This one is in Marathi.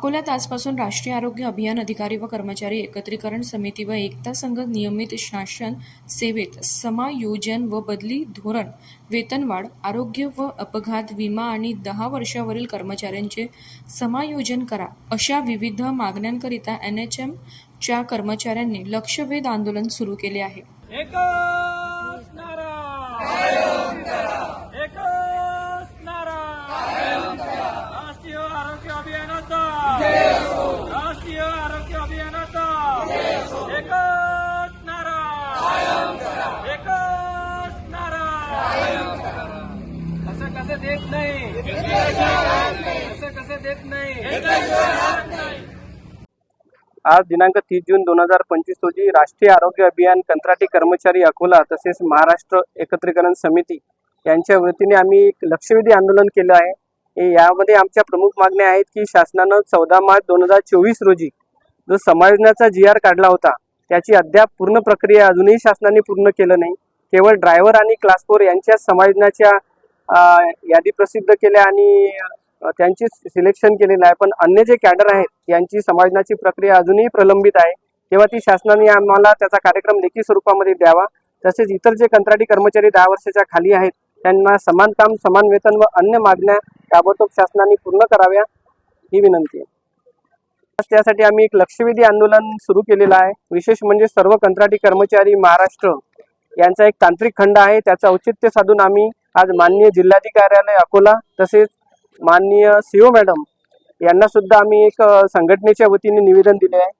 अकोल्यात आजपासून राष्ट्रीय आरोग्य अभियान अधिकारी व कर्मचारी एकत्रीकरण समिती व एकता संघ नियमित शासन सेवेत समायोजन व बदली धोरण वेतनवाढ आरोग्य व अपघात विमा आणि दहा वर्षावरील कर्मचाऱ्यांचे समायोजन करा अशा विविध मागण्यांकरिता एन एच एमच्या कर्मचाऱ्यांनी लक्षवेध आंदोलन सुरू केले आहे. कसं देत नाही? असं कसं देत नाही? आज दिनांक तीस जून दोन हजार पंचवीस रोजी राष्ट्रीय आरोग्य अभियान कंत्राटी कर्मचारी अकोला तसेच महाराष्ट्र एकत्रीकरण समिती यांच्या वतीने आम्ही एक लक्षवेधी आंदोलन केलं आहे. हे यामध्ये आमच्या प्रमुख मागण्या आहेत की शासनानं चौदा मार्च दोन हजार चोवीस रोजी जो समाजण्याचा जी आर काढला होता त्याची अद्याप पूर्ण प्रक्रिया अजूनही शासनाने पूर्ण केलं नाही. केवळ ड्रायव्हर आणि क्लास फोर यांच्या समाजण्याच्या यादी प्रसिद्ध केल्या आणि त्यांची सिलेक्शन केलेलं आहे. पण अन्य जे कॅडर आहेत यांची समाजनाची प्रक्रिया अजूनही प्रलंबित आहे. तेव्हा ती शासनाने आम्हाला त्याचा कार्यक्रम लेखी स्वरूपामध्ये द्यावा. तसेच इतर जे कंत्राटी कर्मचारी दहा वर्षाच्या खाली आहेत त्यांना समान काम समान वेतन व अन्य मागण्या ताबडतोब शासनाने पूर्ण कराव्या ही विनंती आहे. त्यासाठी आम्ही एक लक्षवेधी आंदोलन सुरू केलेलं आहे. विशेष म्हणजे सर्व कंत्राटी कर्मचारी महाराष्ट्र यांचा एक तांत्रिक खंड आहे. त्याचं औचित्य साधून आम्ही आज माननीय जिल्हाधिकाऱ्यालय अकोला तसेच माननीय सीओ मॅडम यांना सुद्धा आम्ही एक संघटनेच्या वतीने निवेदन दिले आहे.